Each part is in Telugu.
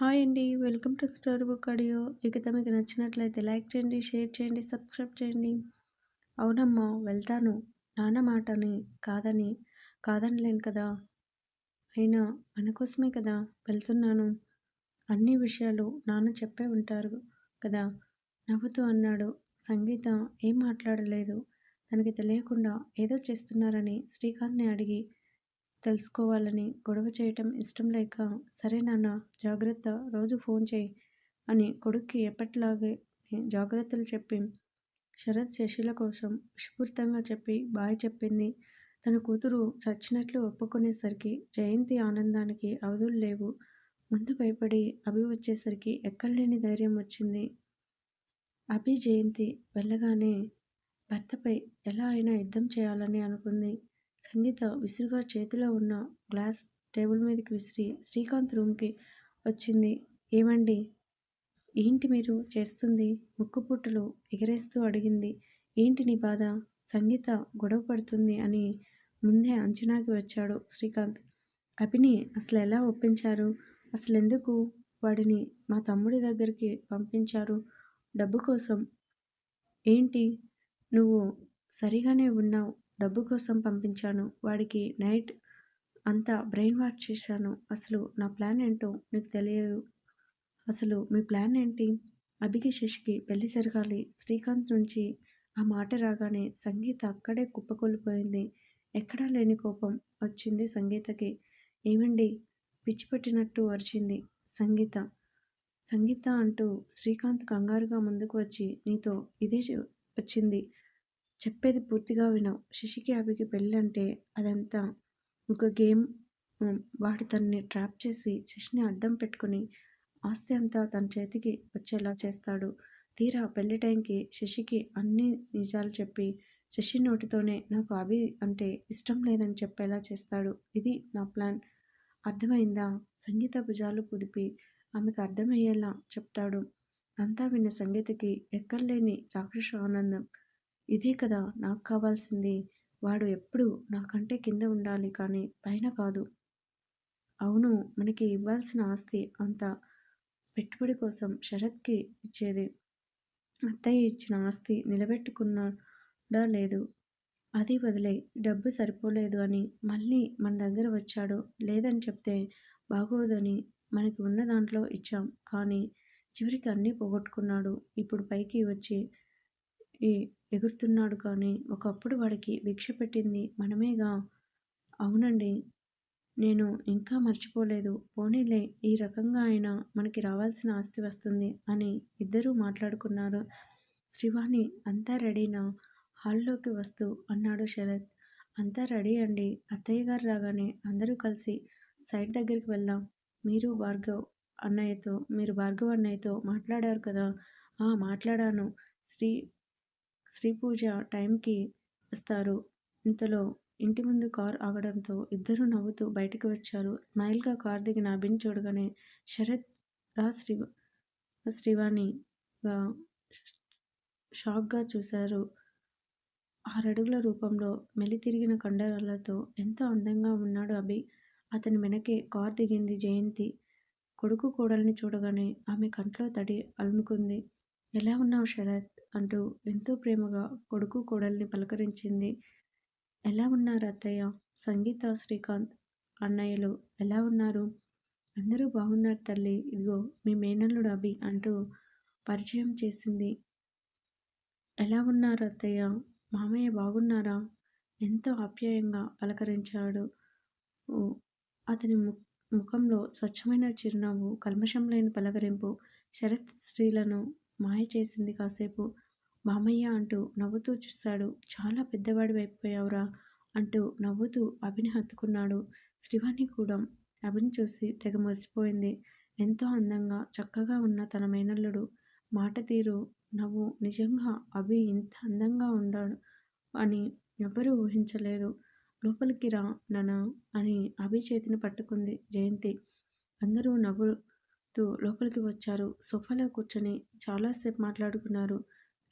హాయ్ అండి. Welcome to story book audio. ఇక మీకు నచ్చినట్లయితే లైక్ చేయండి షేర్ చేయండి సబ్స్క్రైబ్ చేయండి. అవునమ్మా వెళ్తాను. నాన్న మాటని కాదని కాదనలేను కదా. అయినా మన కోసమే కదా వెళ్తున్నాను. అన్ని విషయాలు నాన్న చెప్పే ఉంటారు కదా. నవ్వుతూ అన్నాడు. సంగీత ఏం మాట్లాడలేదు. తనకి తెలియకుండా ఏదో చేస్తున్నారని శ్రీకాంత్ని అడిగి తెలుసుకోవాలని గొడవ చేయటం ఇష్టం లేక సరే నాన్న జాగ్రత్త రోజు ఫోన్ చేయి అని కొడుక్కి ఎప్పటిలాగే జాగ్రత్తలు చెప్పి శరత్ శశిల కోసం విషపూరితంగా చెప్పి బాయ్ చెప్పింది. తన కూతురు చచ్చినట్లు ఒప్పుకునేసరికి జయంతి ఆనందానికి అవధులు లేవు. ముందు భయపడి అభి వచ్చేసరికి ఎక్కడలేని ధైర్యం వచ్చింది. అభి జయంతి వెళ్ళగానే భర్తపై ఎలా అయినా యుద్ధం చేయాలని అనుకుంది. సంగీత విసురుగా చేతిలో ఉన్న గ్లాస్ టేబుల్ మీదకి విసిరి శ్రీకాంత్ రూమ్కి వచ్చింది. ఏమండి? ఏంటి మీరు చేస్తుంది? ముక్కుపుట్టలు ఎగరేస్తూ అడిగింది. ఏంటి నీ బాధ? సంగీత గొడవ పడుతుంది అని ముందే అంచనాకి వచ్చాడు శ్రీకాంత్. అభిని అసలు ఎలా ఒప్పించారు? అసలు ఎందుకు వాడిని మా తమ్ముడి దగ్గరికి పంపించారు? డబ్బు కోసం. ఏంటి? నువ్వు సరిగానే ఉన్నావు. డబ్బు కోసం పంపించాను. వాడికి నైట్ అంతా బ్రెయిన్ వాష్ చేశాను. అసలు నా ప్లాన్ ఏంటో నీకు తెలియదు. అసలు మీ ప్లాన్ ఏంటి? అభికి శశికి పెళ్ళి జరగాలి. శ్రీకాంత్ నుంచి ఆ మాట రాగానే సంగీత అక్కడే కుప్పకూలిపోయింది. ఎక్కడా లేని కోపం వచ్చింది సంగీతకి. ఏమండి? పిచ్చిపెట్టినట్టు అరిచింది సంగీత. సంగీత అంటూ శ్రీకాంత్ కంగారుగా ముందుకు వచ్చి నీతో ఇదే వచ్చింది. చెప్పేది పూర్తిగా వినవు. శశికి అభికి పెళ్ళంటే అదంతా ఒక గేమ్. వాడు తనని ట్రాప్ చేసి శశిని అడ్డం పెట్టుకుని ఆస్తి అంతా తన చేతికి వచ్చేలా చేస్తాడు. తీరా పెళ్ళి టైంకి శశికి అన్ని నిజాలు చెప్పి శశి నోటితోనే నాకు అవి అంటే ఇష్టం లేదని చెప్పేలా చేస్తాడు. ఇది నా ప్లాన్. అర్థమైందా? సంగీత భుజాలు కుదిపి ఆమెకు అర్థమయ్యేలా చెప్తాడు. అంతా విన్న సంగీతకి ఎక్కర్లేని రాక్షస ఆనందం. ఇదే కదా నాకు కావాల్సింది. వాడు ఎప్పుడు నాకంటే కింద ఉండాలి కానీ పైన కాదు. అవును మనకి ఇవ్వాల్సిన ఆస్తి అంత పెట్టుబడి కోసం శరత్కి ఇచ్చేది. అత్తయ్య ఇచ్చిన ఆస్తి నిలబెట్టుకున్నాడా లేదు? అది వదిలే డబ్బు సరిపోలేదు అని మళ్ళీ మన దగ్గర వచ్చాడు. లేదని చెప్తే బాగోదని మనకి ఉన్న దాంట్లో ఇచ్చాం. కానీ చివరికి అన్నీ పోగొట్టుకున్నాడు. ఇప్పుడు పైకి వచ్చి ఈ ఎగురుతున్నాడు కానీ ఒకప్పుడు వాడికి భిక్ష పెట్టింది మనమేగా. అవునండి నేను ఇంకా మర్చిపోలేదు. పోనీలే ఈ రకంగా అయినా మనకి రావాల్సిన ఆస్తి వస్తుంది అని ఇద్దరూ మాట్లాడుకున్నారు. శ్రీవాణి అంతా రెడీనా? హాల్లోకి వస్తూ అన్నాడు శరత్. అంతా రెడీ అండి. అత్తయ్య గారు రాగానే అందరూ కలిసి సైట్ దగ్గరికి వెళ్దాం. మీరు భార్గవ్ అన్నయ్యతో మీరు భార్గవ్ అన్నయ్యతో మాట్లాడారు కదా? మాట్లాడాను. శ్రీ శ్రీ పూజ టైంకి వస్తారు. ఇంతలో ఇంటి ముందు కార్ ఆగడంతో ఇద్దరు నవ్వుతూ బయటకు వచ్చారు. స్మైల్గా కార్ దిగిన అభిని చూడగానే శరత్ రా శ్రీ శ్రీవాణిగా షాక్గా చూశారు. ఆరడుగుల రూపంలో మెలితిరిగిన కండరాలతో ఎంతో అందంగా ఉన్నాడు అభి. అతని వెనకే కార్ దిగింది జయంతి. కొడుకు కోడల్ని చూడగానే ఆమె కంట్లో తడి అలుముకుంది. ఎలా ఉన్నావు శరత్? అంటూ ఎంతో ప్రేమగా కొడుకు కోడల్ని పలకరించింది. ఎలా ఉన్నారు అత్తయ్య? సంగీత శ్రీకాంత్ అన్నయ్యలు ఎలా ఉన్నారు? అందరూ బాగున్నారు తల్లి. ఇదిగో మీ మేనల్లుడు అభి అంటూ పరిచయం చేసింది. ఎలా ఉన్నారు అత్తయ్య? మామయ్య బాగున్నారా? ఎంతో ఆప్యాయంగా పలకరించాడు. అతని ముఖంలో స్వచ్ఛమైన చిరునవ్వు కల్మషం లేని పలకరింపు శరత్ స్త్రీలను మాయ చేసింది కాసేపు. మామయ్య అంటూ నవ్వుతూ చూశాడు చాలా పెద్దవాడి అయిపోయావురా అంటూ నవ్వుతూ అభిని హత్తుకున్నాడు. శ్రీవాణి కూడా అభిని చూసి తెగ మురిసిపోయింది. ఎంతో అందంగా చక్కగా ఉన్న తన మేనల్లుడు. మాట తీరు నవ్వు నిజంగా అభి ఇంత అందంగా ఉండాడు అని ఎవ్వరూ ఊహించలేదు. లోపలికి రా నన అని అభి చేతిని పట్టుకుంది జయంతి. అందరూ నవ్వు లోపలికి వచ్చారు. సోఫాలో కూర్చొని చాలాసేపు మాట్లాడుకున్నారు.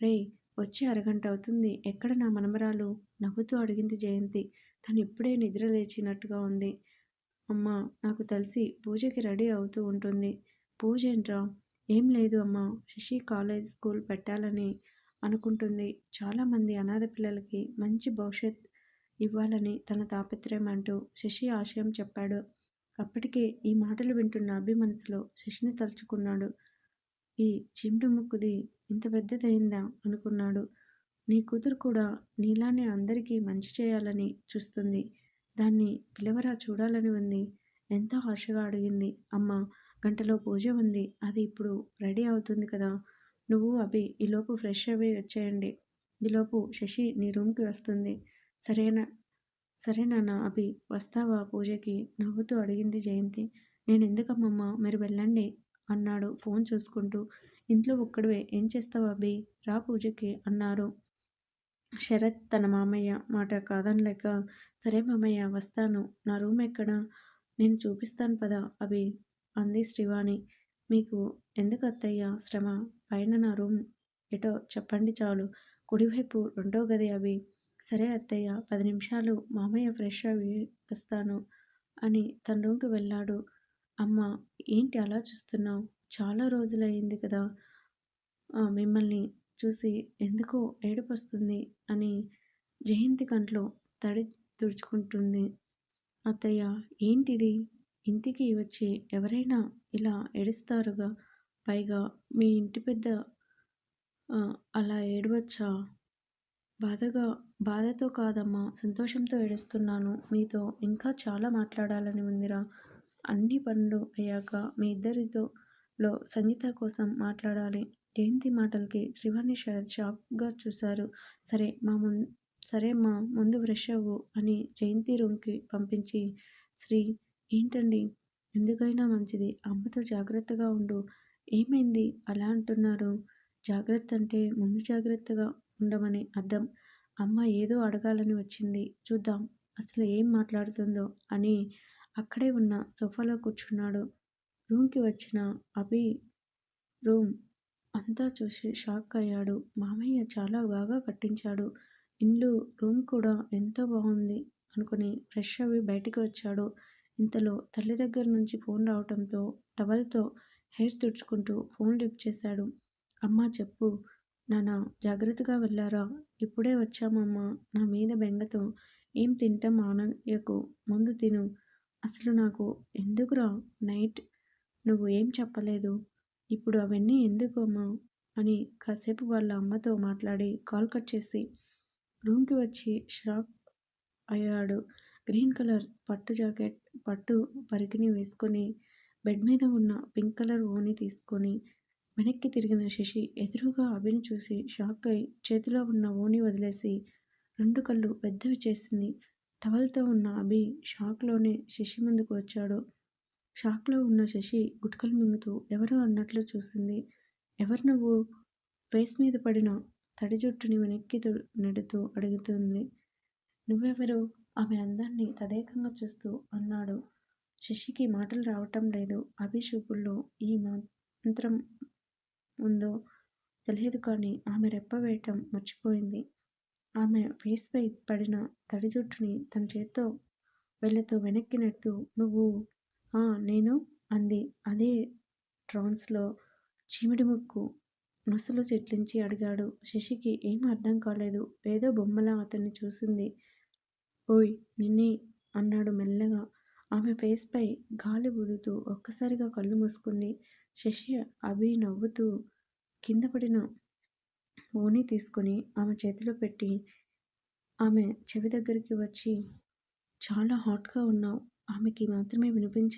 రే వచ్చి అరగంట అవుతుంది. ఎక్కడ నా మనమరాలు? నవ్వుతూ అడిగింది జయంతి. తను ఇప్పుడే నిద్ర లేచినట్టుగా ఉంది. అమ్మా నాకు తెలిసి పూజకి రెడీ అవుతూ ఉంటుంది. పూజ ఏంట్రా? ఏం లేదు అమ్మా. శశి కాలేజ్ స్కూల్ పెట్టాలని అనుకుంటుంది. చాలామంది అనాథ పిల్లలకి మంచి భవిష్యత్ ఇవ్వాలని తన తాపత్రయం అంటూ శశి ఆశయం చెప్పాడు. అప్పటికే ఈ మాటలు వింటున్న అభి మనసులో శశిని తలుచుకున్నాడు. ఈ చిమ్డు ముక్కుది ఇంత పెద్దదైందా? అనుకున్నాడు. నీ కూతురు కూడా నీలానే అందరికీ మంచి చేయాలని చూస్తుంది. దాన్ని పిలవరా చూడాలని ఉంది. ఎంతో ఆశగా అడిగింది. అమ్మ గంటలో పూజ ఉంది. అది ఇప్పుడు రెడీ అవుతుంది కదా. నువ్వు అభి ఈలోపు ఫ్రెష్ అవి వచ్చేయండి. ఈలోపు శశి నీ రూమ్కి వస్తుంది. సరేనా? సరే నాన్న అభి వస్తావా పూజకి? నవ్వుతూ అడిగింది జయంతి. నేను ఎందుకమ్మమ్మ మీరు వెళ్ళండి అన్నాడు ఫోన్ చూసుకుంటూ. ఇంట్లో ఒక్కడివే. ఏం చేస్తావు అభి? రా పూజకి అన్నారు. శరత్ తన మామయ్య మాట కాదనలేక సరే మామయ్య వస్తాను. నా రూమ్ ఎక్కడ? నేను చూపిస్తాను పదా అభి? అంది శ్రీవాణి. మీకు ఎందుకు అత్తయ్య శ్రమ? పైన నా రూమ్. ఎటో చెప్పండి చాలు. కుడివైపు రెండో గది అవి సరే అత్తయ్య పది నిమిషాలు మామయ్య ఫ్రెష్ అవి వస్తాను అని తన రూమ్కి వెళ్ళాడు. అమ్మ ఏంటి అలా చూస్తున్నావు? చాలా రోజులయ్యింది కదా మిమ్మల్ని చూసి ఎందుకో ఏడుపొస్తుంది అని జయంతి కంట్లో తడి తుడుచుకుంటుంది. అత్తయ్య ఏంటిది? ఇంటికి వచ్చి ఎవరైనా ఇలా ఏడుస్తారుగా? పైగా మీ ఇంటి పెద్ద అలా ఏడవచ్చా? బాధగా బాధతో కాదమ్మా సంతోషంతో ఏడుస్తున్నాను. మీతో ఇంకా చాలా మాట్లాడాలని ఉందిరా. అన్ని పనులు అయ్యాక మీ ఇద్దరితో లో సంగీత కోసం మాట్లాడాలి. జయంతి మాటలకి శ్రీవాణి శరత్ షాక్గా చూశారు. సరే మా ముందు సరే మా ముందు బ్రష్ అవ్వు అని జయంతి రూమ్కి పంపించి శ్రీ ఏంటండి? ఎందుకైనా మంచిది. అమ్మతో జాగ్రత్తగా ఉండు. ఏమైంది? అలా అంటున్నారు. జాగ్రత్త అంటే ముందు జాగ్రత్తగా ఉండమని అర్థం. అమ్మ ఏదో అడగాలని వచ్చింది. చూద్దాం అసలు ఏం మాట్లాడుతుందో అని అక్కడే ఉన్న సోఫాలో కూర్చున్నాడు. రూమ్కి వచ్చిన అభి రూమ్ అంతా చూసి షాక్ అయ్యాడు. మామయ్య చాలా బాగా కట్టించాడు. ఇల్లు రూమ్ కూడా ఎంతో బాగుంది అనుకుని ఫ్రెష్ అవి బయటికి వచ్చాడు. ఇంతలో తల్లి దగ్గర నుంచి ఫోన్ రావడంతో టవల్తో హెయిర్ తుడుచుకుంటూ ఫోన్ లిఫ్ట్ చేశాడు. అమ్మ చెప్పు నాన్న జాగ్రత్తగా వెళ్ళారా? ఇప్పుడే వచ్చామమ్మా. నా మీద బెంగతో ఏం తింటాం మానయ్యకు ముందు తిను. అసలు నాకు ఎందుకురా నైట్? నువ్వు ఏం చెప్పలేదు? ఇప్పుడు అవన్నీ ఎందుకు అమ్మా అని కాసేపు వాళ్ళ అమ్మతో మాట్లాడి కాల్ కట్ చేసి రూమ్కి వచ్చి షాక్ అయ్యాడు. గ్రీన్ కలర్ పట్టు జాకెట్ పట్టు పరికిని వేసుకొని బెడ్ మీద ఉన్న పింక్ కలర్ ఓని తీసుకొని వెనక్కి తిరిగిన శశి ఎదురుగా అభిని చూసి షాక్ అయి చేతిలో ఉన్న ఓని వదిలేసి రెండు కళ్ళు పెద్దవి చేసింది. టవల్తో ఉన్న అభి షాక్లోనే శశి ముందుకు వచ్చాడు. షాక్లో ఉన్న శశి గుట్కలు మింగుతూ ఎవరు అన్నట్లు చూసింది. ఎవరు నువ్వు? ఫేస్ మీద పడిన తడి జుట్టుని వెనక్కి నెడుతూ అడుగుతుంది. నువ్వెవరు? ఆమె అందాన్ని తదేకంగా చూస్తూ అన్నాడు. శశికి మాటలు రావటం లేదు. అభిషూపుల్లో ఈ మంత్రం ఉందో తెలియదు కానీ ఆమె రెప్పవేయటం మర్చిపోయింది. ఆమె ఫేస్పై పడిన తడి జుట్టుని తన చేత్తో వెళ్ళతో వెనక్కి నెడుతూ నువ్వు నేను అంది. అదే ట్రాన్స్లో చీమిడి ముక్కు నొసలు చెట్లించి అడిగాడు. శశికి ఏం అర్థం కాలేదు. ఏదో బొమ్మలా అతన్ని చూసింది. ఓయ్ నిన్నే అన్నాడు మెల్లగా. ఆమె ఫేస్పై గాలి ఊదుతూ ఒక్కసారిగా కళ్ళు మూసుకుంది. శశి అభి నవ్వుతూ కింద పడిన ఓని తీసుకొని ఆమె చేతిలో పెట్టి ఆమె చెవి దగ్గరికి వచ్చి చాలా హాట్గా ఉన్నావు. ఆమెకి మాత్రమే వినిపించే